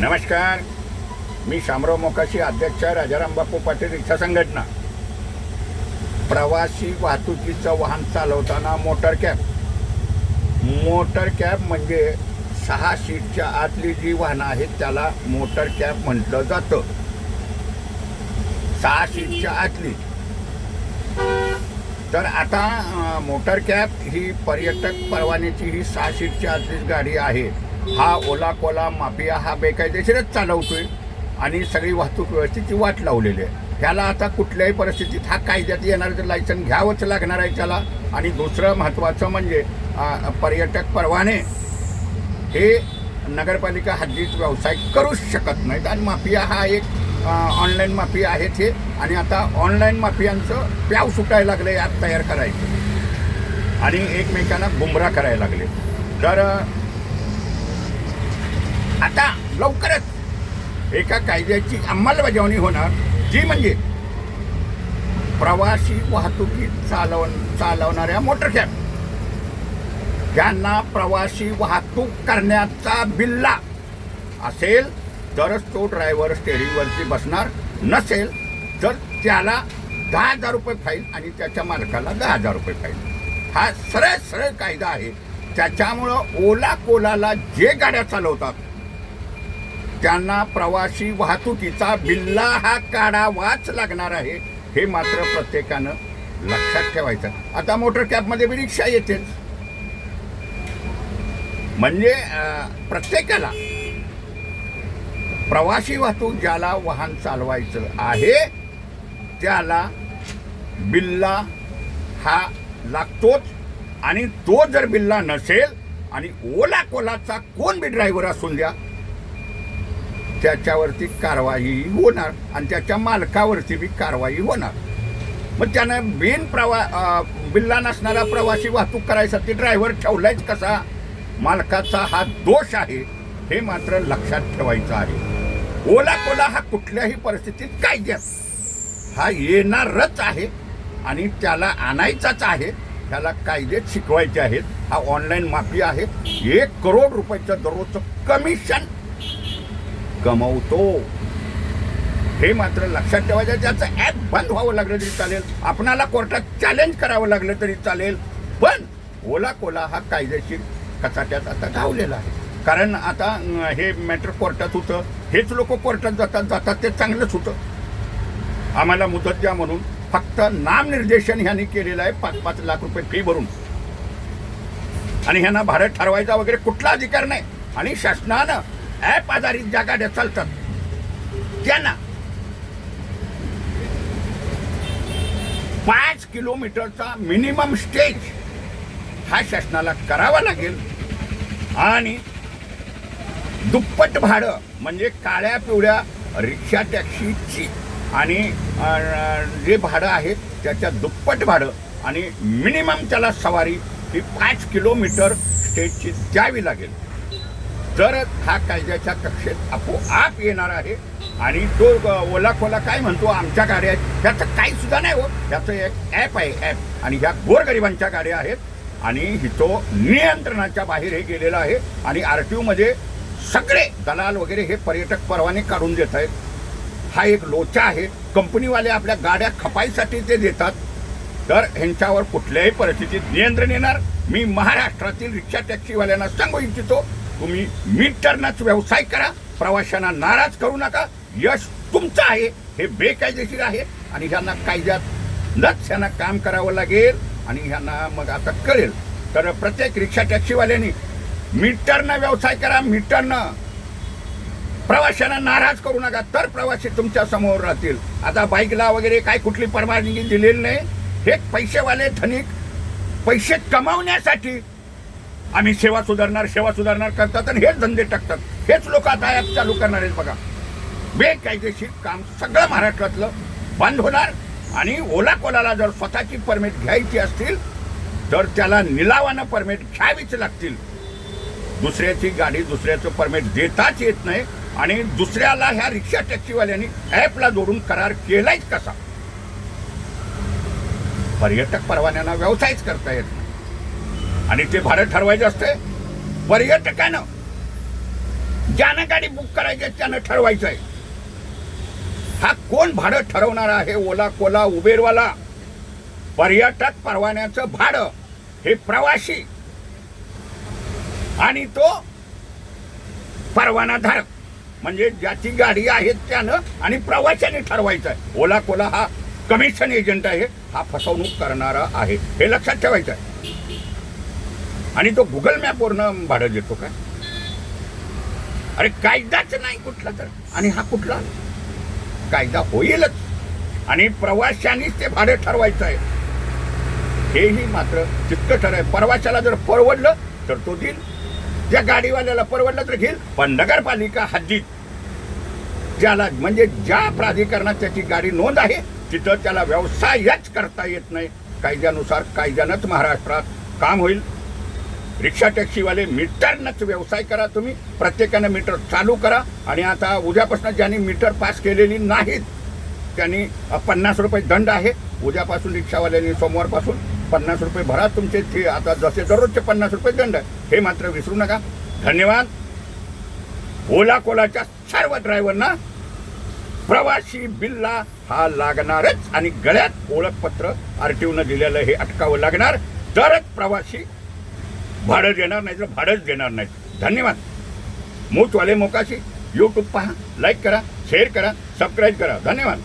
नमस्कार. मी शामराव मोकाशी अध्यक्ष राजाराम बापू पाटील रिक्षा संघटना. प्रवासी वाहतुकीचं वाहन चालवताना मोटर कॅब. मोटर कॅब म्हणजे सहा सीटच्या आतली जी वाहनं आहेत त्याला मोटर कॅब म्हटलं जातं. सहा सीटच्या आतली. तर आता मोटर कॅब ही पर्यटक परवान्याची ही सहा सीटच्या आतलीच गाडी आहे. हा ओला कोला माफिया हा बेकायदेशीरच चालवतोय आणि सगळी वाहतूक व्यवस्थेची वाट लावलेली आहे. त्याला आता कुठल्याही परिस्थितीत हा कायद्यात येणार तर लायसन घ्यावंच लागणार आहे त्याला. आणि दुसरं महत्त्वाचं म्हणजे पर्यटक परवाने हे नगरपालिका हद्दीत व्यवसाय करूच शकत नाहीत. आणि माफिया हा एक ऑनलाईन माफिया आहेत हे. आणि आता ऑनलाईन माफियांचं प्याव सुटायला लागले ॲप तयार करायचं. आणि एकमेकांना गुमराह करायला लागले. तर आता लवकरच एका कायद्याची अंमलबजावणी होणार. जी म्हणजे प्रवासी वाहतुकी चालव चालवणाऱ्या मोटर कॅब त्यांना प्रवासी वाहतूक करण्याचा बिल्ला असेल तरच तो ड्रायव्हर स्टेरिंगवरती बसणार नसेल तर त्याला दहा हजार रुपये फाईन आणि त्याच्या मालकाला दहा हजार रुपये फाईन हा सरळ सरळ कायदा आहे. त्याच्यामुळं ओला कोलाला जे गाड्या चालवतात त्यांना प्रवासी वाहतुकीचा बिल्ला हा काढावाच लागणार आहे हे मात्र प्रत्येकानं लक्षात ठेवायचं. आता मोटर कॅबमध्ये बी रिक्षा येतेच. म्हणजे प्रत्येकाला प्रवासी वाहतूक ज्याला वाहन चालवायचं आहे त्याला बिल्ला हा लागतोच. आणि तो जर बिल्ला नसेल आणि ओला कोलाचा कोण बी ड्रायव्हर असून द्या त्याच्यावरती कारवाई होणार आणि त्याच्या मालकावरती बी कारवाई होणार. मग त्यानं बिन प्रवा बिल्ला नसणारा प्रवासी वाहतूक करायसाठी ड्रायव्हर ठेवलायच कसा? मालकाचा हा दोष आहे हे मात्र लक्षात ठेवायचं आहे. ओला कोला हा कुठल्याही परिस्थितीत कायद्यात. हा येणारच आहे आणि त्याला आणायचाच आहे त्याला कायदे शिकवायचे आहेत. हा ऑनलाईन माफी आहे. एक करोड रुपयाचं दररोजचं कमिशन कमवतो हे मात्र लक्षात ठेवायचं त्याचं ॲप बंद व्हावं लागलं तरी चालेल. आपणाला कोर्टात चॅलेंज करावं लागलं तरी चालेल. पण ओला कोला हा कायदेशीर कचाट्यात आता धावलेला आहे. कारण आता हे मॅटर कोर्टात होतं. हेच लोक कोर्टात जातात जातात ते चांगलंच होतं. आम्हाला मुदत द्या म्हणून फक्त नामनिर्देशन ह्यांनी केलेलं आहे पाच पाच लाख रुपये फी भरून. आणि ह्यांना भारत ठरवायचा वगैरे कुठला अधिकार नाही. आणि शासनानं ॲप आधारित ज्या गाड्या चालतात. त्यांना पाच किलोमीटरचा मिनिमम स्टेज हा शासनाला करावा लागेल. आणि दुप्पट भाडं म्हणजे काळ्या पिवळ्या रिक्षा टॅक्सीची आणि जे भाडं आहे त्याच्या दुप्पट भाडं आणि मिनिमम त्याला सवारी ही पाच किलोमीटर स्टेजची द्यावी लागेल. तर हा कायद्याच्या कक्षेत आपोआप येणार आहे. आणि तो ओला खोला काय म्हणतो आमच्या गाड्या आहेत ह्याचं काही सुद्धा नाही हो. ह्याचं एक ॲप आहे ॲप आणि ह्या गोरगरिबांच्या गाड्या आहेत. आणि ही तो नियंत्रणाच्या बाहेर हे गेलेला आहे. आणि आर टी ओमध्ये सगळे दलाल वगैरे हे पर्यटक परवाने काढून देत आहेत. हा एक लोचा आहे. कंपनीवाले आपल्या गाड्या खपाईसाठी ते देतात. तर ह्यांच्यावर कुठल्याही परिस्थितीत नियंत्रण येणार. मी महाराष्ट्रातील रिक्षा टॅक्सीवाल्यांना सांगू इच्छितो तुम्ही मीटरनच व्यवसाय करा. प्रवाशांना नाराज करू नका. यश तुमचं आहे. हे बेकायदेशीर आहे. आणि ह्यांना कायद्यात ह्यांना काम करावं लागेल. आणि ह्यांना मग आता कळेल. तर प्रत्येक रिक्षा टॅक्सीवाल्यांनी मीटरनं व्यवसाय करा. मीटरनं. प्रवाशांना नाराज करू नका. तर प्रवासी तुमच्यासमोर राहतील. आता बाईकला वगैरे काय कुठली परवानगी दिलेली नाही. हे पैसेवाले धनिक पैसे कमावण्यासाठी आम्ही सेवा सुधारणार सेवा सुधारणार करतात आणि हेच धंदे टाकतात. हेच लोक आता ॲप चालू करणार आहेत बघा. बेकायदेशीर काम सगळं महाराष्ट्रातलं बंद होणार आणि ओला कोलाला जर स्वतःची परमिट घ्यायची असतील तर त्याला निलावानं परमिट घ्यावीच लागतील. दुसऱ्याची गाडी दुसऱ्याचं परमिट देताच येत नाही आणि दुसऱ्याला ह्या रिक्षा टॅक्सीवाल्यांनी ॲपला जोडून करार केलाच कसा? पर्यटक परवान्यांना व्यवसायच करता येत नाही. आणि ते भाडं ठरवायचं असते पर्यटकानं ज्यानं गाडी बुक करायची आहे, त्यानं ठरवायचं आहे हा कोण भाडं ठरवणार आहे? ओला कोला उबेरवाला? पर्यटक परवान्याचं भाडं हे प्रवासी. आणि तो परवानाधारक. म्हणजे ज्याची गाडी आहे त्यानं आणि प्रवाशाने ठरवायचं आहे ओला कोला हा कमिशन एजंट आहे. हा फसवणूक करणारा आहे. हे लक्षात ठेवायचं आहे आणि तो गुगल मॅपवरनं भाडं देतो का? अरे कायदाच नाही कुठला तर. आणि हा कुठला? कायदा होईलच. आणि प्रवाशांनीच ते भाडं ठरवायचं आहे. हेही मात्र तितकं ठराय प्रवाशाला जर परवडलं तर तो देईल. ज्या गाडीवाल्याला परवडलं तर घेईल. पण नगरपालिका हद्दीत ज्याला म्हणजे ज्या प्राधिकरणात त्याची गाडी नोंद आहे तिथं त्याला व्यवसायच करता येत नाही. कायद्यानुसार कायद्यानंच महाराष्ट्रात काम होईल. रिक्षा टॅक्सीवाले मीटरनंच व्यवसाय करा तुम्ही. प्रत्येकानं मीटर चालू करा. आणि आता उद्यापासून ज्यांनी मीटर पास केलेली नाहीत त्यांनी पन्नास रुपये दंड आहे. उद्यापासून रिक्षावाल्यांनी सोमवारपासून पन्नास रुपये भरा तुमचे. ते आता जसे दररोजचे पन्नास रुपये दंड आहे. हे मात्र विसरू नका. धन्यवाद. ओला कोलाच्या सर्व ड्रायव्हरना प्रवासी बिल्ला हा लागणारच. आणि गळ्यात ओळखपत्र आरटीओनं दिलेलं हे अटकावं लागणार. तरच प्रवासी भाडं देणार नाही तर भाडंच देणार नाही. धन्यवाद. मूचवाले मोकाशी. यूट्यूब पहा लाईक करा शेअर करा सबस्क्राईब करा. धन्यवाद.